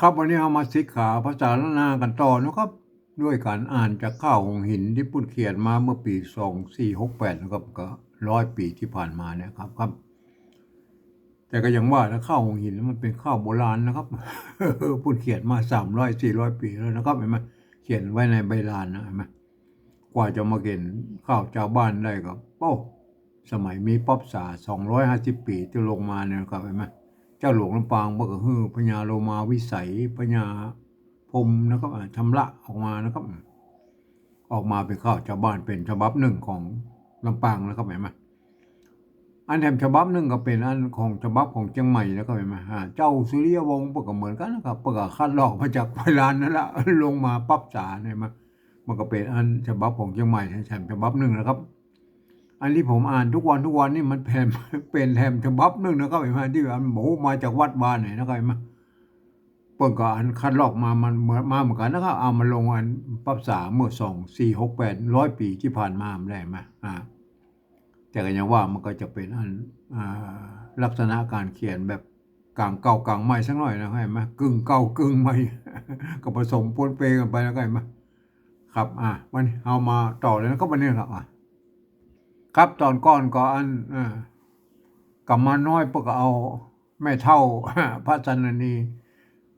ครับวันนี้เอามาสิกขาภาษาละนากันต่อนะครับ ด้วยการอ่านจากข้าวหงหินที่ปุ้นเขียนมาเมื่อปีสองสี่หกแปดนะครับก็ร้อยปีที่ผ่านมาเนี่ยครับครับ แต่ก็ยังว่านะข้าวหงหินมันเป็นข้าวโบราณนะครับปุ้นเขียนมาสามร้อยสี่ร้อยปีแล้วนะครับเห็นไหมเขียนไว้ในใบลานนะเห็นไหมกว่าจะมาเก็นข้าวชาวบ้านได้ก็โอ้สมัยมีป๊อปสาสองร้อยห้าสิบปีที่ลงมาเนี่ยนะครับเห็นไหม จ้าหลวงลำปางบอกก็ฮือพญาโลมาวิสัยพญาพรมนะครับชำระออกมานะครับ ออกมาเป็นข้าวชาวบ้านเป็นฉบับหนึ่งของลำปางนะครับเห็นไหมอันแถมฉบับหนึ่งก็เป็นอันของฉบับของเชียงใหม่นะครับเห็นไหมอ่าเจ้าสุริยวงศ์ปก็เหมือนกันนะครับปก็คัดลอกมาจากไพลานนั่นแหละลงมาปั๊บสาเห็นไหมมันก็เป็นอันฉบับของเชียงใหม่แถมฉบับหนึ่งนะครับ อันที่ผมอ่านทุกวันทุกวันนี่มันแผ่นเป็นแถมฉบับหนึ่งนะครับเห็นไหมที่อันโหมาจากวัดวานไหนนะครับเห็นไหมเปิดก็อันคัดลอกมามันเหมือนมาเหมือนกันนะครับเอามาลงอันปรับษาเมื่อสองสี่หกแปดร้อยปีที่ผ่านมาไม่ได้ไหมอ่าแต่ก็ยังว่ามันก็จะเป็นอันอลักษณะการเขียนแบบกลางเก่ากลางใหม่สักหน่อยนะครับเห็นไหมกึ่งเก่ากึ่งใหม่ก็ผสมปนเปกันไปแล้วก็เห็นไหมครับอ่าวันนี้เอามาต่อเลยนะครับวันนี้ครับอะ ครับตอนก่อนก็อันเอ่อกำมาน้อยปกเอาแม่เท่าพระจันนี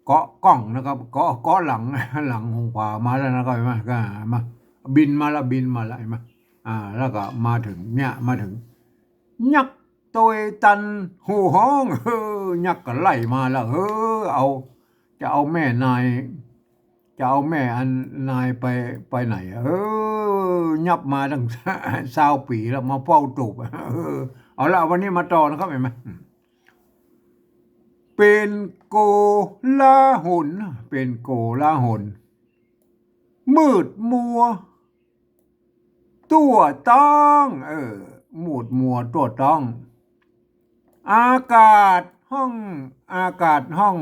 เกาะกล้องนะครับเกาะเกาะหลังหลังหงขวามาแล้วนะครับเห็ไหมก็มาบินมาแล้วบินมาล้วเห็นไหมอ่า แล้วก็มาถึงเนี่ยมาถึง ยักษ์ตัวตันหูห้องเฮ้อยักษ์ก็ไล่มาแล้วเฮ้อเอา จะเอาแม่นาย จะเอาแม่อันนายไปไปไหน เออ ยับมาตั้งสาวปีแล้วมาเฝ้าตูบเออเอาละวันนี้มาต่อนะครับเห็นไหมเป็นโกลาหนเป็นโกลาหนมืดมัว ตัวต้องเออมูดมัวตัวต้อง อากาศห้อง อากาศห้อง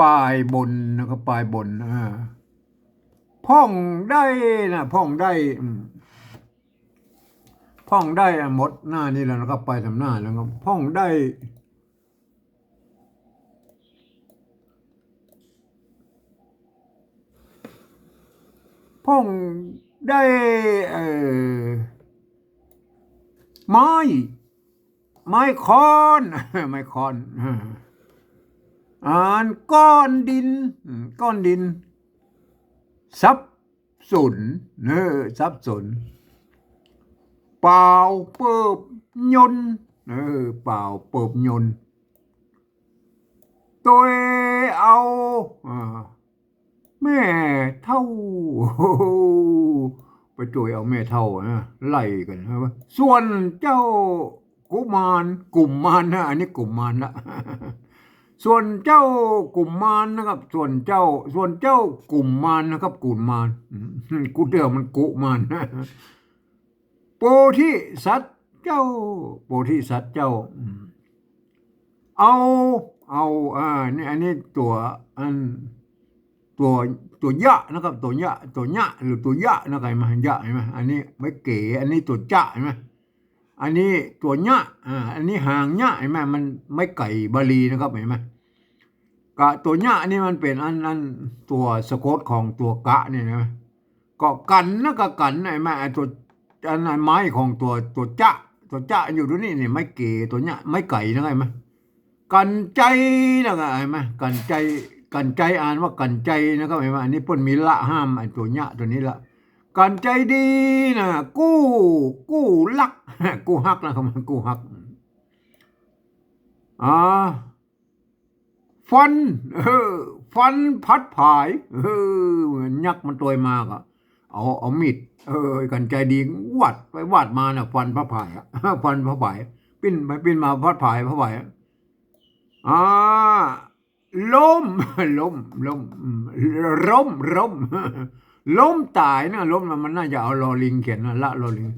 ปลายบนนะครับปลายบนอ่าพ่องได้นะพ่องได้พ่องได้หมดหน้านี่แล้วนะครับไปทำหน้าแล้วก็พ่องได้ พ่องได้เออไม้ ไม้คอน ไม้คอน อ่านก้อนดิน ก้อนดินซับสนเนอซับสนเปล่าเปิบยนเออเปล่าเปิบยนตัวเอาแม่เท่าไปตัวเอาแม่เท่านะไล่กันใช่ไหมส่วนเจ้ากุมารกลุ่มมารนะอันนี้กลุ่มมารละ ส่วนเจ้ากลุ่มมารนะครับ ส่วนเจ้า ส่วนเจ้ากลุ่มมารนะครับ กลุ่มมารกูเดียวมันกุมารโปธิสัตว์เจ้า โปธิสัตว์เจ้า เอาเอาอ่านี่อันนี้ตัวอันตัวตัวยะนะครับ ตัวยะตัวยะหรือตัวยะนะครับเห็นไหมยะเห็นไหมอันนี้ไม่เก๋ อันนี้ตัวจะเห็นไหม อันนี้ตัวยะอ่าอันนี้หางยะเห็นไหมมันไม่ไก่บาลีนะครับเห็นไหมกะตัวยะนี่มันเป็นอันอันตัวสะกดของตัวกะเนี่ยนะก็กันนะก็กันเห็นไหมไอ้ตัวอันนั้นไม้ของตัวตัวจะตัวจะอยู่ตรงนี้นี่ไม่เก๋ตัวยะไม่ไก่นะครับเห็นไหมกันใจนะครับเห็นไหมกันใจกันใจอ่านว่ากันใจนะครับเห็นไหมอันนี้เพิ่นมีละห้ามไอ้ตัวเนี้ยตัวนี้ละ กันใจดีนะกู้ กู้ลัก กู้ฮักนะครับมันกู้ฮักอ่าฟันเออฟันพัดผายเออมือนยักษ์มันตัวมากอะเอาเอามีดเออกันใจดีวัดไปวัดมาน่ะ ฟันพระผายอะฟันพระผายปิ้นไปปิ้นมาพัดผายพระผายอะอ่าล้มล้มล้มอืมล้มล้ม ล้มตายนะล้มมันน่าจะเอาลอลิงเขียนนะละลอลิง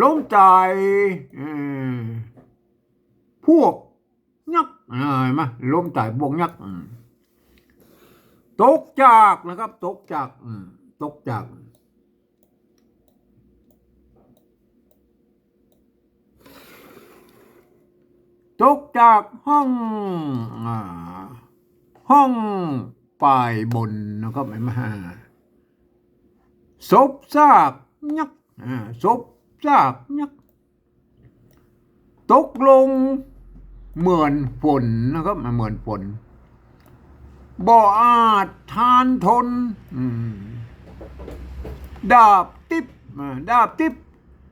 ล้มตายพวกยักษ์อ่าเห็นไหมล้มตายพวกยักษ์ตกจากนะครับ ตกจากตกจาก ตกจากห้องอห้องปลายบนนะครับไอ้มาศพซากยักษ์อ่าศพซากยักตกลงเหมือนฝนนะครับเหมือนฝนบ่อาจทานทนอืมดาบติบอ่าดาบติบ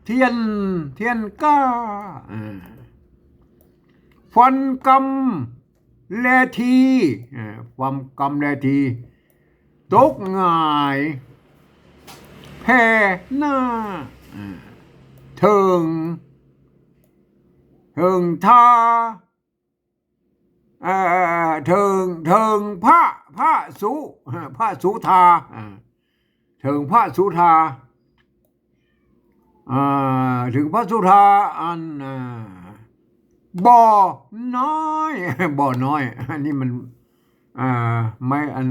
เทียนเทียนก้าอ่าฟันกำแลทีอ่าฟันกำแลที ตกง่าย แพ่หน้าอ่าเทิงเทิงทาเอ่อเทิงเทิงพระพระสุพระสุธาอ่าเทิงพระสุธาอ่าถึงพระสุธาอันอ่าบ่อน้อยบ่อน้อยอันนี้มันอ่าไม่อัน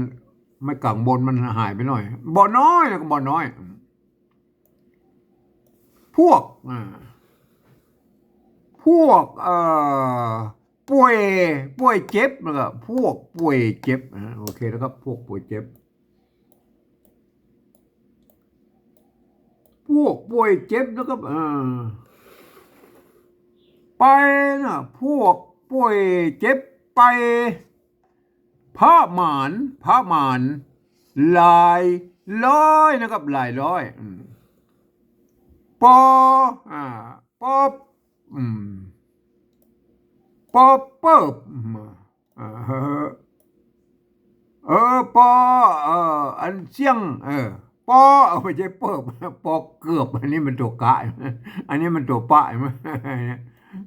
ไม่กลางบนมันหายไปหน่อยบ่อน้อยแล้วก็บ่อน้อย พวกอ่าพวกเอ่อป่วยป่วยเจ็บนะครับพวกป่วยเจ็บอ่าโอเคนะครับ พวกป่วยเจ็บ พวกป่วยเจ็บนะครับอ่าไปนะพวกป่วยเจ็บไปพระหมานพระหมานหลายร้อยนะครับหลายร้อยอืม ปออ่าปออืมปอเปิบอืมเออเออปอเอออันเสียง เออปอเอาไม่ใช่เปิบปอเกือบ อันนี้มันตัวกะอันนี้มันตัวปะไหม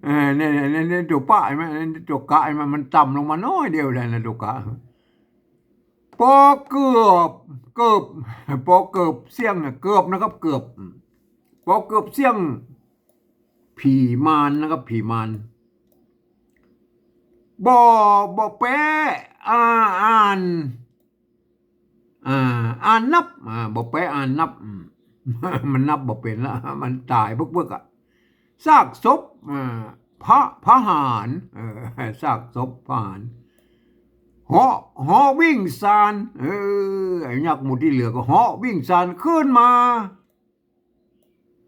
เออเนี่ยเนี่ยเนี่ยตัวปะไหมอันนี้ตัวกะมันมันต่ำลงมาน้อยเดียวเลยนะตัวกะปอเกือบเกือบปอเกือบเสียงน่ะเกือบนะครับเกือบ ปอเกือบเสี่ยง ผีมารนะครับ ผีมารบ่บ่แปะอ่าอ่านอ่าอ่านนับอ่าบ่แปะอ่านนับ มันนับบ่เป็นละมันตายบึกๆอะซากศพอ่าพระพระหารเออซากศพพระหารเหาะหาะวิ่งซานเออไอ้ยักษ์หมูที่เหลือก็หาะวิ่งซานขึ้นมา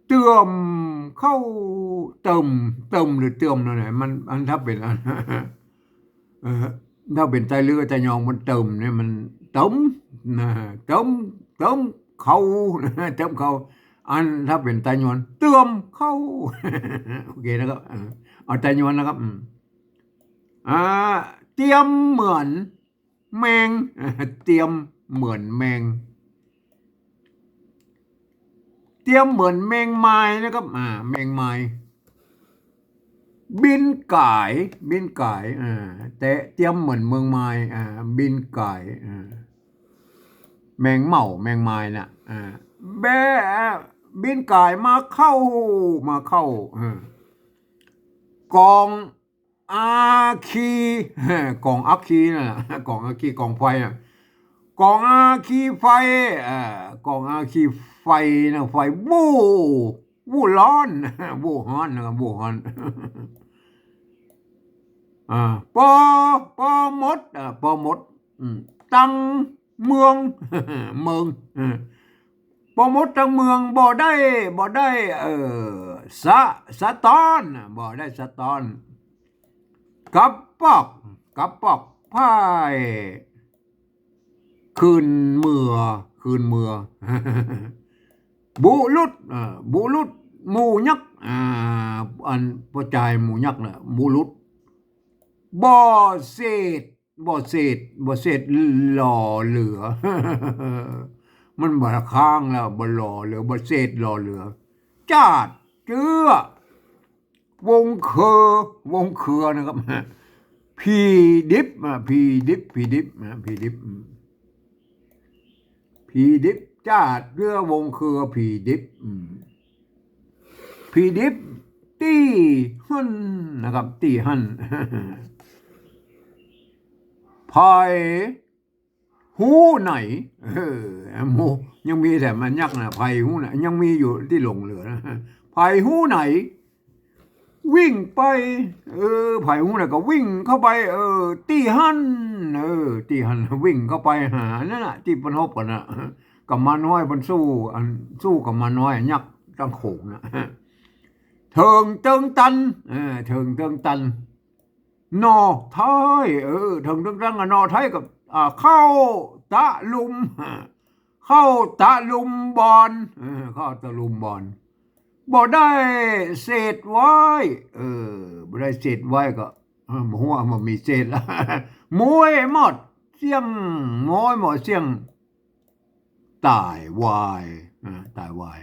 เติมเข้าเติมเติมหรือเติมนั่นแหละมันอันถ้าเป็นอันถ้าเป็นใจเรือใจยองมันเติมเนี่ยมันเติมนะเติมเติมเข้าเติมเข้าอันถ้าเป็นใจยอนเติมเข้าโอเคนะครับเอาใจยอนนะครับอ่าเตรียมเหมือนแมงเตรียมเหมือนแมง เตรียมเหมือนแมงไม้นะครับอ่าแมงไม้บินไก่บินไก่อ่าแต่เตรียมเหมือนเมืองไม้อ่าบินไก่อ่าแมงเม่าแมงไม้น่ะอ่าแบบินไก่มาเข้ามาเข้าอ่ากองอาคีกองอาคีน่ะกองอาคีกองไฟน่ะกองอาคีไฟอ่อกองอาคีไฟ ไฟนะไฟบู้บู้ร้อนบู้ฮ้อนนะครับบู้ฮ้อนอ่าปอปอมดอ่าปอมดตังเมืองเมืองปอมดตังเมืองบ่ได้บ่ได้เออสะสะตอนบ่ได้สะตอนกับปอกกับปอกพายคืนเมือคืนเมือ บุลุดบุลุดหมูยักษ์อ่าอันประจายหมูยักษ์นะบุลุดบ่อเศษบ่อเศษบ่อเศษหล่อเหลือ มันบ่ค้างแล้วบ่หล่อเหลือบ่เศษหล่อเหลือจาดเจือวงเคอวงเครือนะครับพีดิบพีดิบพีดิบพีดิบอืมผีดิบ จาเรือวงเครือผีดิบผีดิบตีหันนะครับ ตีหันพายหูไหนเออหมูยังมีแต่มันยักนะพายหูไหนยังมีอยู่ที่หลงเหลือนะพายหูไหน วิ่งไป เออพายหูไหนก็วิ่งเข้าไป เออ ตีหันเออที่หันวิ่งเข้าไปหานั่นน่ะที่เพิ่นบกันน่ะ กับมาน้อยเพิ่นสู้ อันสู้กับมาน้อยยักษ์ตั้งโขงนะเถิงเติงตันเออเถิงเติงตันนอไทยเออเถิงเติงตันกับนอไทยกับอ่าเข้าตะลุมเข้าตะลุมบอลเออเข้าตะลุมบอลบ่ได้เศษไว้เออบ่ได้เศษไว้ก็เออบ่ฮู้ว่ามันมีเศษละมวยหมดเสียงมวยหมดเสียง ตายวายอ่าตายวาย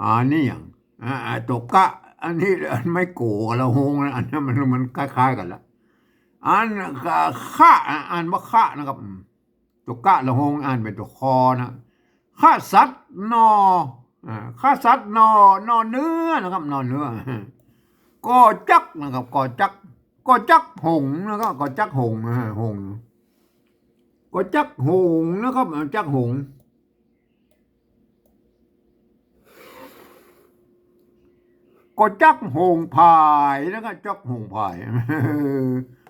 อันนี้อย่างอ่าตกกะ อันนี้อันไม่โกะละหงอันนั้มันมันคล้ายๆกันละอันข้าอ่านว่าข้านะครับตัวกะละหงอ่านเป็นตัวคอนะข้าสัตว์นออ่าข้าสัตว์นอนอเนื้อนะครับนอเนื้อก็จักนะครับก็จักก็จักหงนะครับก็จักหงหง ก็จักหงนะครับจักหงก็จักหงพายนะครับจักหงพาย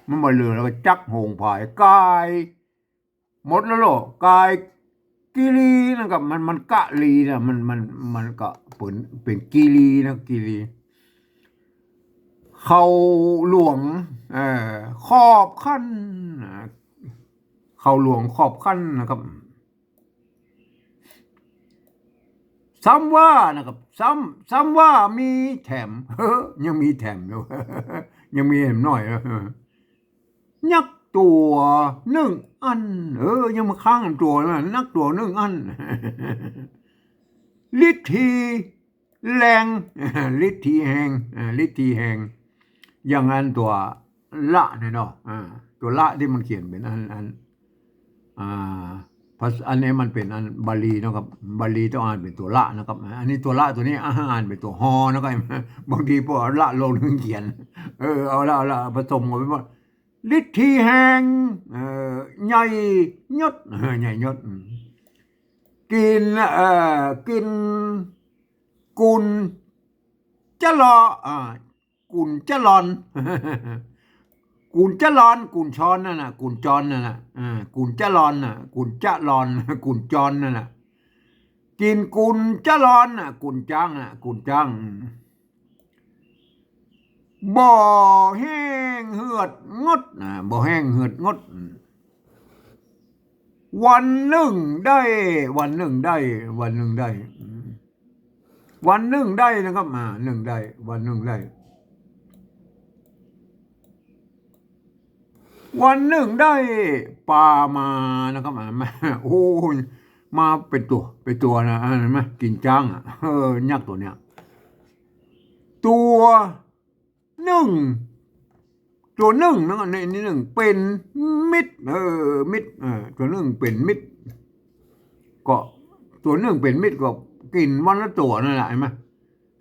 มันมาเรือแล้วก็จักหงพายกายหมดแล้วหรอกายกิรีนะครับมันมันกะลีนะมันมันมันก็เป็นเป็นกิรีนะกิรีเขาหลวงเอ่อขอบขั้น เขาหลวงขอบขั้นนะครับ ซ้ำว่านะครับ ซ้ำซ้ำว่ามีแถมเฮ้อยังมีแถมอยู่ยังมีแถมหน่อยเออยักตัวหนึ่งอัน เออ ยังมาข้างตัวนะนักตัวหนึ่งอันลิทีแรงลิทีแหงลิทีแหงอย่างนั้นตัวละเนี่ยเนาะอ่าตัวละที่มันเขียนเป็นอันอัน อ่าภาษาอันนี้มันเป็นอันบาลีนะครับบาลีต้องอ่านเป็นตัวละนะครับ อันนี้ตัวละตัวนี้อ่านเป็นตัวฮอนะครับบางทีพวกละลงนึงเขียน เออเอาละเอาละผสมกันไปหมดฤทธิแหงเอ่อใหญ่ยศใหญ่ยศกินเอ่อกิน กุลจะรออ่ากุนจะรอน กุนจะรอน กุนช้อนนั่นน่ะ กุนจอนนั่นน่ะอ่ากุนจะรอนน่ะ กุนจะรอน กุนจอนนั่นน่ะ กินกุนจะรอนน่ะ กุนจังอะ กุนจัง บ่แห้งเหือดงดอ่าบ่แห้งเหือดงด วันหนึ่งได้ วันหนึ่งได้ วันหนึ่งได้ วันหนึ่งได้นะครับมาหนึ่งได้ วันหนึ่งได้ วันหนึ่งได้ปลามานะครับมาโอ้ยมาเป็นตัวเป็นตัวนะเห็นไหมกินจ้างอะเออยักษ์ตัวเนี้ยตัวหนึ่งตัวหนึ่งนะในนี่หนึ่งเป็นมิดเออมิดเออตัวหนึ่งเป็นมิดก็ตัวหนึ่งเป็นมิดก็กินวันละตัวนั่นแหละเห็นไหม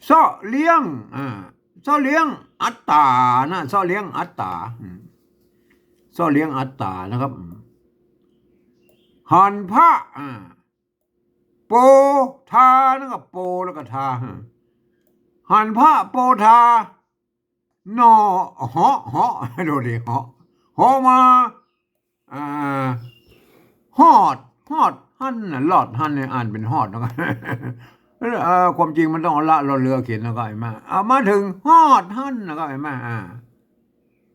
ซ่อเลี้ยงอ่าซ่อเลี้ยงอัตตานะซ่อเลี้ยงอัตตาอืม ซ่อเลี้ยงอัตตานะครับหันพระอ่าโปทานะครับโปแล้วก็ทาหันพระโปทานอเหาะเหาะดูดิเหาะเหาะมาอ่าฮอดฮอดหันน่ะหลอดหันเนี่ยอ่านเป็นฮอดนะครับความจริงมันต้องละเราเรือเขียนแล้วก็ไอ้มาเอามาถึงฮอดหันแล้วก็ไอ้มาอ่า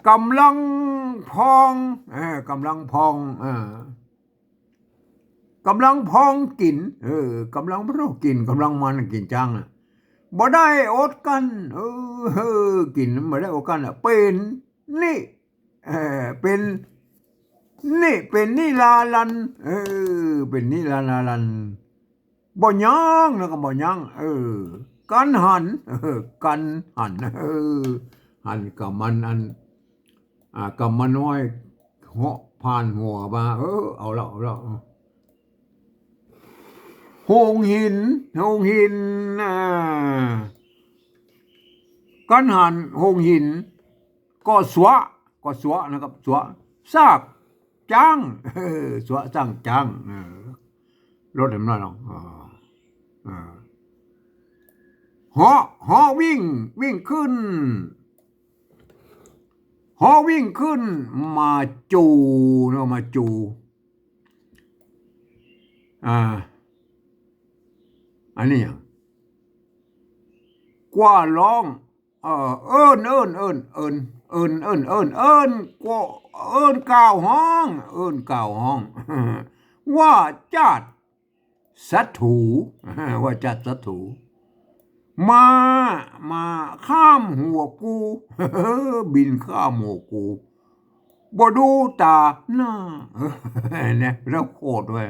กำลังพองเออกำลังพองเออกำลังพองกิน เออกำลังพร้กินกำลังมันกินจังอะบ่ได้อดกันเออเออกินบ่ได้อดกันอะเป็นนี่เออเป็นนี่เป็นนี่ลาลัน เออ เป็นนี่ลาลาลันบ่ยังแล้วก็บ่ยังเออ กันหัน เออ กันหัน เออ หันกับมันอัน อ่ากับมันน้อยเหาะผ่านหัวมา เออเอาละเอาละหงหินหงหินอ่ากันหันหงหิน ก็สวะก็สวะนะครับสวะซากจังเออสวะจังจังรถเห็นไหมน้องอ่าอ่าเหาะเหาะวิ่ง วิ่งขึ้น หอวิ่งขึ้นมาจูเนาะมาจูอ่าอันนี้หยังกว่าร้องเออเอิ้นเอิ้นเอิ้นเอิ้นเอิ้นเอิ้นเอิ้นเอิ้นกว่าเอิ้นกล่าวห้อง เอิ้นกล่าวห้อง ว่าจัดสัตถูว่าจัดสัตถู มามาข้ามหัวกู บินข้ามหัวกูบดูตาหน้าเนี่ยแล้วโคตรด้วย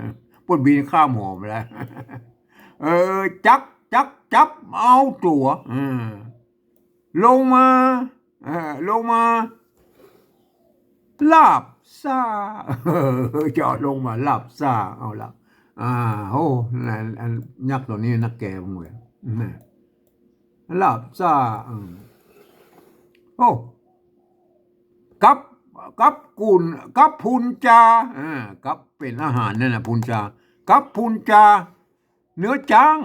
ปนบินข้ามหัวไปแล้วเออ จักจักจับเอาตัวลงมาลงมา ลาบซาจอดลงมาลาบซาเอาละอ่าโอ้นั่นักตัวนี้นักแก่มึงเว้ย แม่ลาบซาโอ้กับกับกุนกับพุนจาอ่ากับเป็นอาหารนั่นนะพุนจากับพุนจา เนื้อจ้าง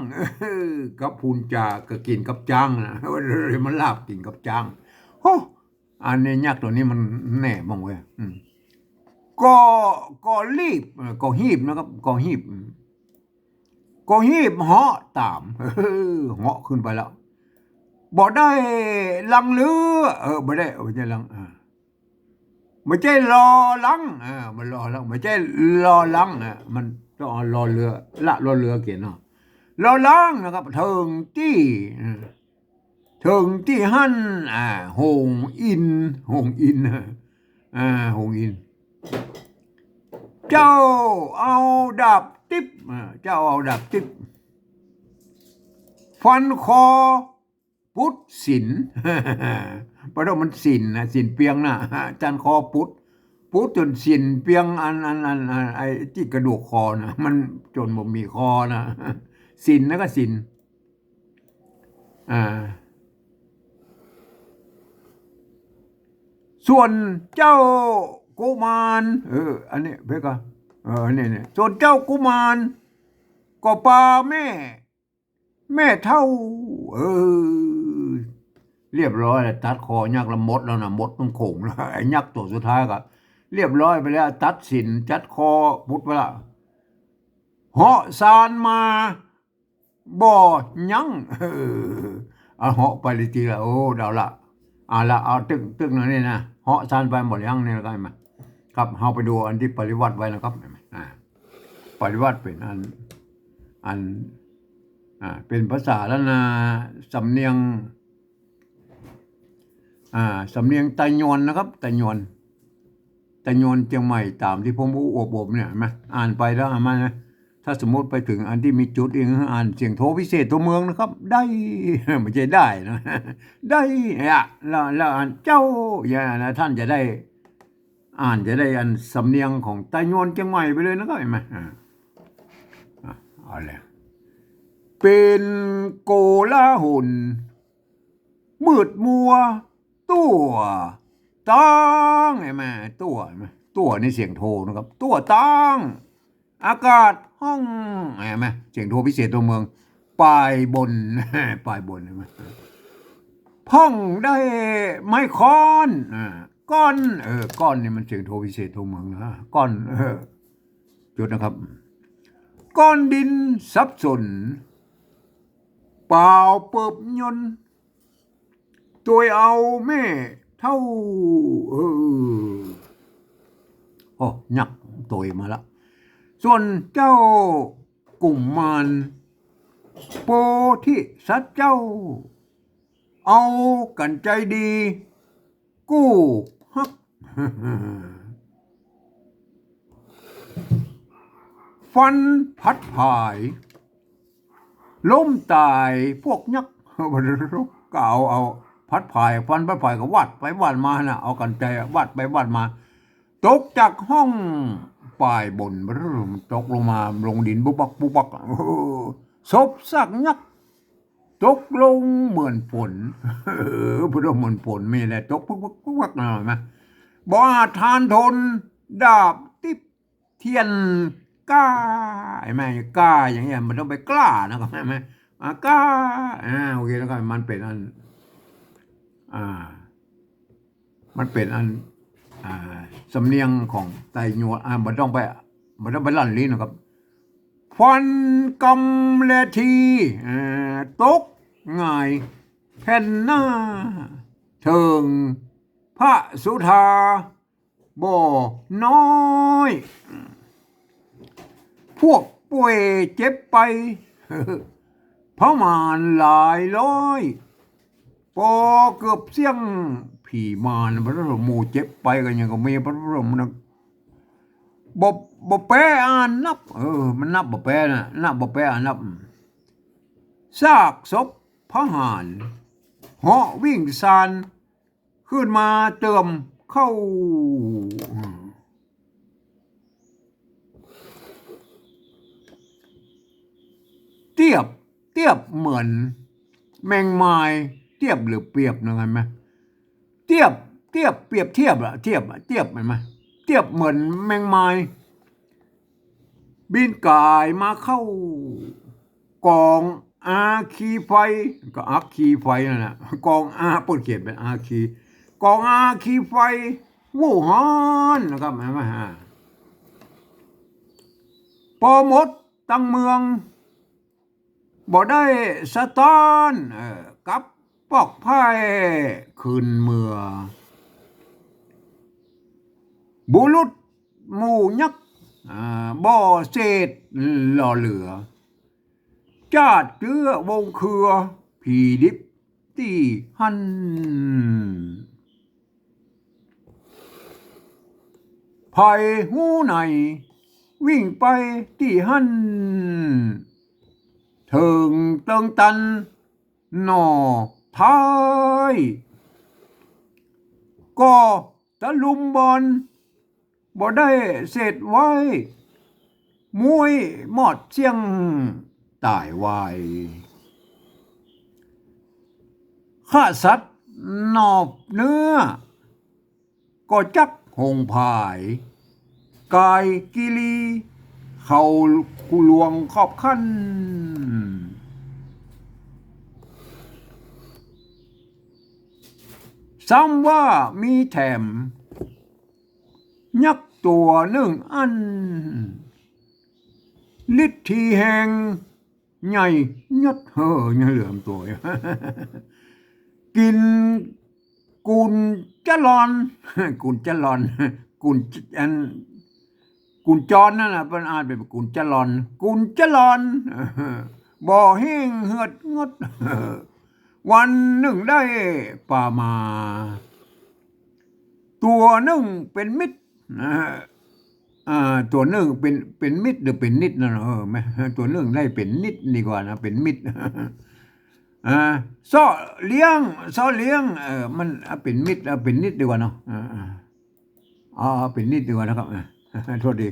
กับพุนจาก็กินกับจ้างนะเลยมันลาบกินกับจ้างโอ้อันนี้ยักษ์ตัวนี้มันแน่บ้างเว้ยก็ก็รีบก็หีบนะครับก็หีบก็หีบเหาะตามเออเหาะขึ้นไปแล้ว บ่ได้ลังเรือเออบ่ได้ไม่ใช่ลังอ่าไม่ใช่รอลังเออมันรอลังไม่ใช่รอลังอะมันต้องรอเรือ ละรอเรือเขียนเนาะรอลังนะครับเทิงที่อืมเทิงที่หั่นอ่าหงอินหงอินอ่าหงอิน เจ้าเอาดาบติ๊บเจ้าเอาดาบติ๊บฟันคอ พุทธศิลเพราะว่ามันศิลนะศิลเปียงนะจันคอพุทธพุทธจนศิลเปียงอันอันอันอันไอ้ที่กระดูกคอนะมันจนบ่มีคอนะศิลแล้วก็ศิลอ่าส่วนเจ้ากุมารเอออันนี้เพื่อกะเออเนี่ยเนี่ยส่วนเจ้ากุมารก็ปาแม่ แม่เท่า เออ เรียบร้อยแล้วตัดคอยักษ์ละมดแล้วนะมดมันโขงแล้วไอ้ยักษ์ตัวสุดท้ายก็เรียบร้อยไปแล้ว ตัดสินจัดคอพุทธไปละเหาะซานมาบ่ยังเออเอาเหาะไปเลยทีละโอ้เดาละเอาละเอาตึกตึกหนั่นนี่นะเหาะซานไปหมดยังเนี่ยก็ได้ไหมครับเฮาไปดูอันที่ปริวัติไว้นะครับอ่าปริวัติเป็นอันอัน เป็นภาษาละนาสำเนียงสำเนียงไตยอนนะครับไตยอนไตยอนเชียงใหม่ตามที่ผมอวบอบเนี่ยเห็นไหมอ่านไปแล้วอ่านมานะถ้าสมมติไปถึงอันที่มีจุดเองอ่านเสียงโทพิเศษตัวเมืองนะครับ ได้ไม่ใช่ได้นะได้อะแล้วแล้วอ่านเจ้าอย่านะท่านจะได้อ่านจะได้อันสำเนียงของไตยอนเชียงใหม่ไปเลยนะครับเห็นไหมอ่าอะเอา เป็นโกลาหลมืดมัว ตัวตั้งเห็นไหมตัวตัวนี่เสียงโทนะครับ ตัวตั้งอากาศห้องเห็นไหมเสียงโทพิเศษตัวเมืองปลายบนปลายบนเห็นไหมพ่องได้ไม้ค้อนอ่าก้อนเออก้อนนี่มันเสียงโทพิเศษตัวเมืองนะก้อนเออจุดนะครับ ก้อนดินสับสน เปล่าเปิบยนตัวเอาแม่เท่าเออโอ้ยักตัวมาล้วส่วนเจ้ากุมมารโปที่สัตว์เจ้า เอากันใจดี กู้ฮักฟันพัดผาย ล้มตายพวกยักษ์ก็เอาเอาพัดผายฟันพัดผายก็วัดไปวัดมานะเอากันใจวัดไปวัดมา ตกจากห้องปลายบนตกลงมาลงดินบุบักบุบักศพสักยักษ์ตกลงเหมือนฝนเออพูดว่าเหมือนฝนไม่แหละตกปุ๊บปุ๊บปุ๊บปุ๊บหน่อยไหมบ่าทานทน ดาบ ติบเทียนก้า ไอ้แม่กล้าอย่างเงี้ยมันต้องไปกล้านะครับแม่แม่กล้าอ่าโอเคแล้วก็มันเป็นอัน อ่า มันเป็นอัน อ่าสำเนียงของไตยัวอ่าบ่ต้องไปบ่ต้องไปลั่นลิ้นนะครับฟันกำแลทีอ่าตกง่ายแผ่นหน้าเถิงพระสุธาบ่น้อย พวกป่วยเจ็บไปพระมานหลายร้อยพอเกือบเสี่ยงผีมารพระรมูเจ็บไปกันยังก็มีพระรมนะบบบบแปอ่านนับ เออ มันนับบบแปนะนับบบแปอ่านนับซากศพพระหานเหาะวิ่งซานขึ้นมาเติมเข้า เทียบเทียบเหมือน แมงไม้เทียบหรือเปรียบนะไงไหมเทียบเทียบเปรียบเทียบอะเทียบอะเทียบเห็นไหมเทียบเหมือนแมงไม้บินกายมาเข้ากองอาคีไฟก็อาคีไฟนั่นแหละกองอาปิดเขียนเป็นอาคีกองอาคีไฟวู่ฮอนนะครับเห็นไหมฮะพอหมดตั้งเมือง บ่ได้สะตอนอกับปอกไพ่คืนเมือบุรุษหมู่ยักษ์บ่อเศษหล่อเหลือ จาดเจือวงเครือผีดิบตีหันภัยหูในวิ่งไปที่หัน ถึงเติงตัน หนอท้ายก็ตะลุมบอลบ่ได้เสร็จไว้ มวยหมอดเชียงตายไวายข้าสัตว์นอบเนื้อ ก็จักหงผาย กายกิลี เขาคุลวงขอบขั้นซ้ำว่ามีแถม ยักตัวหนึ่งอัน ลิทธีแหงใหญ่ยัดเฮอยังเหลือมตัว กินกุนจะลอน กุนจะลอน กุนอัน กุนจรนั่นน่ะเป็นอ่านเป็นกุนจลอน กุนจลอนบ่อแห้งเหือดงด วันหนึ่งได้ป่ามา ตัวหนึ่งเป็นมิตรนะฮะอ่าตัวหนึ่งเป็นเป็นมิตรหรือเป็นนิดนะเออไหมตัวหนึ่งได้เป็นนิดดีกว่านะเป็นมิตรอ่าซ้อเลี้ยงซ้อเลี้ยงเออมันเป็นมิตรเป็นนิดดีกว่าเนาะอ่าอ่าอ๋อเป็นนิดดีกว่านะครับอ่า โทษดี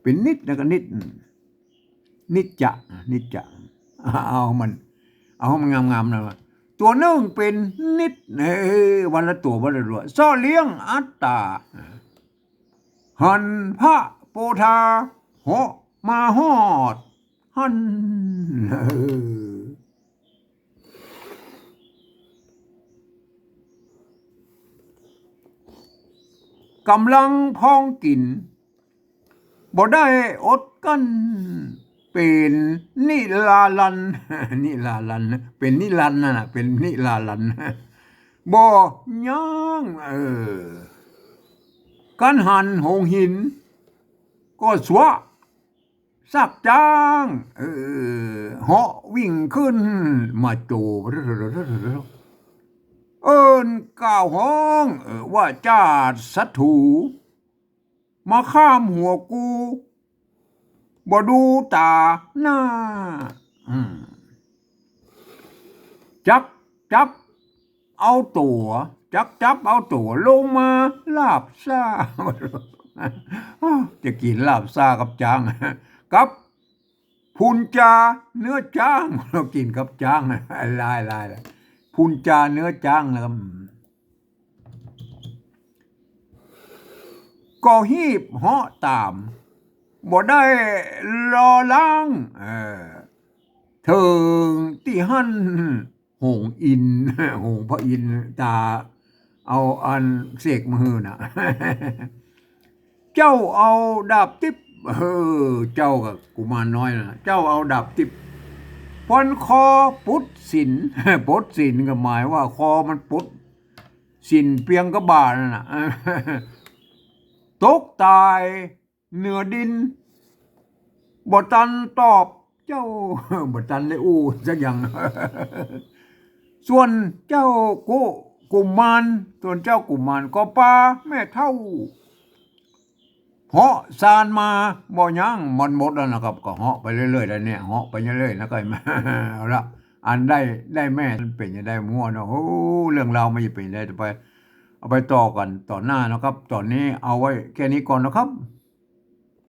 เป็นนิดแล้วก็นิด นิจจะนิจจะเอามัน เอามันงามๆนะว่าตัวนึ่งเป็นนิดเออวันละตัววันละตัวซ่อเลี้ยงอัตตาหันพระโปธาเหมาฮอดหันเออ กำลังพองกินบ่ได้อดกันเป็นนิลาลันนิลาลันเป็นนิรันน่ะเป็นนิลาลันบ่ย่างเออกันหันหงหิน ก็สวะสักจ้างเออเหาะวิ่งขึ้นมาโจ เอินก้าวห้องเออว่าจาดสัตถูมาข้ามหัวกูบ่ดูตาหน้าจับจับเอาตัว จับจับเอาตัวลงมาลาบซาจะกินลาบซากับจางกับพุนจาเนื้อจ้างเรากินกับจ้างลายลายลาย พุนจาเนื้อจ้างนะครับก็หีบเหาะตามบ่ได้รอล้างเออถึงที่หั่นหงอินหงพระอินตา เอาอันเสกมือน่ะเจ้าเอาดาบทิพย์เออเจ้ากับกุมารน้อยนะเจ้าเอาดาบทิพย์ พนคอปุดสินปุดสินก็หมายว่าคอมันปุดสินเปียงกระบาลนั่นน่ะตกตายเหนือดินบตันตอบเจ้าบตันเลยอู้สักอย่าง ส่วนเจ้ากุกุมารส่วนเจ้ากุมารก็ปลาแม่เท่า เหาะซานมาบ่ยังมันหมดแล้วนะครับ ก็เหาะไปเรื่อยๆแล้วเนี่ยเหาะไปเรื่อยๆแล้วก็เอาละอันได้ได้แม่เป็นจะได้มั่วเนาะโอ้เรื่องราวไม่เป็นได้ไป เอาไปต่อกันต่อหน้านะครับ ตอนนี้เอาไว้แค่นี้ก่อนนะครับ